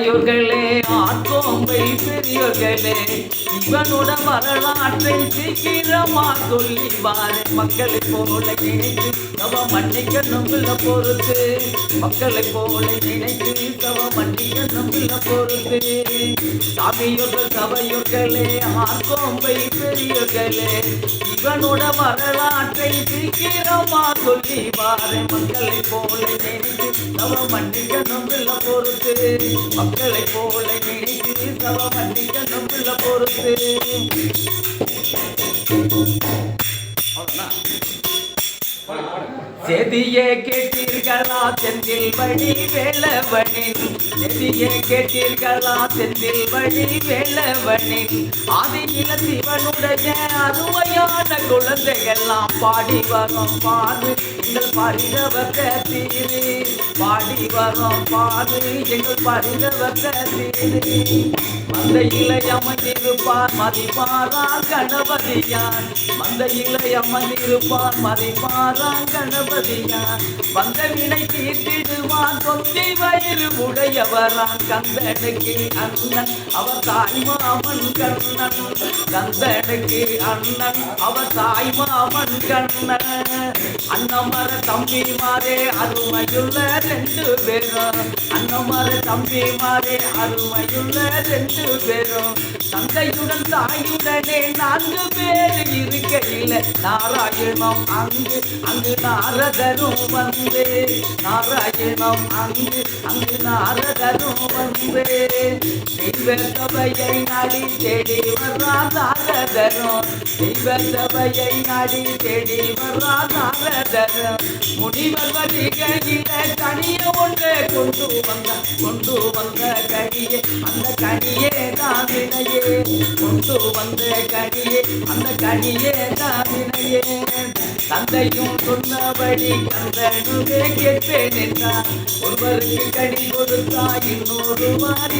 சபையோர்களே ஆத்தோம்பை பெரியோர்களே இவனோட வரலாற்றை சீக்கிரமா சொல்லி வாரு. மக்களை போல நினைத்து தவ மன்னிக்க நம்புல பொறுத்து. மக்களை போல நினைத்து தவ மன்னிக்க நம்புல பொறுத்து. சாமியோர்கள் சபையோர்களே ஆத்தோம்பை பெரியோர்களே இவனோட வரலாற்றை சீக்கிரமா சொல்லி வாரு. மக்களை போல நினைத்து தவ மன்னிக்க நம்புல பொறுத்து. மக்களை போல நினைத்து தவ மன்னிக்க நம்புல பொறுத்து செதியே கேட்டீர்களா செந்தில் வழி வேலவனின் செதியே கேட்டீர்களா செந்தில் வழி வேலவனின் ஆதியில சிவனுடைய அருமையான குழந்தைகள்லாம் பாடி வரும் பாடு எங்கள் பரிதவ கத்தீரு பாடி வரும் பாடு எங்கள் பரிதவ பரிதவக்க தீரு மந்தையில அமர்ந்திருப்பார் மதிப்பாரால் மந்த மந்தையில அமைந்திருப்பார் மதிப்பாரால் கணபதியான் வந்த கண்ணனை தீர்த்திடுவார் தொத்தி வயிறு உடையவரான் கந்தனுக்கு அண்ணன் அவர் தாய் மாமன் கண்ணன். கந்தனுக்கு அண்ணன் அவர் தாய் மாமன் கண்ணன். அண்ணமர தம்பி மாறே அருமையுள்ள ரெண்டு பேரும். அண்ணமர தம்பி மாறே அருமையுள்ள ரெண்டு பேரும். தந்தையுடன் தாயுடனே நான்கு பேர் இருக்கையில். நாராயணம் அங்கு அங்கு நாரதரும் வந்தே. நாராயணம் அங்கு அங்கு நாரதரும் வந்து. தெய்வ சபையை நாடி தேடி வர்றா நாரதரும். தெய்வ சபையை நாடி தேடி வர்றா நாரதரும். முனிவர் வருகையில கனிய ஒன்று கொண்டு வந்த கொண்டு வந்த கனியே அந்த கனியே தான் வினையே. கொண்டு வந்த கனியே அந்த கனியே தான் வினையே. தந்தையும் சொன்னபடி கந்தனுமே கேட்பேன் என்றார் ஒருவருக்கு கடி கொடுத்தா இன்னொரு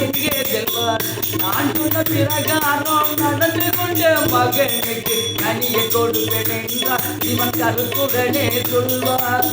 எங்கே செல்வார்? நான் சொன்ன பிரகாரம் நடந்து கொண்ட மகனுக்கு கனியை கொடுப்பேன் என்றார். இவன் கருத்துடனே சொல்வார்.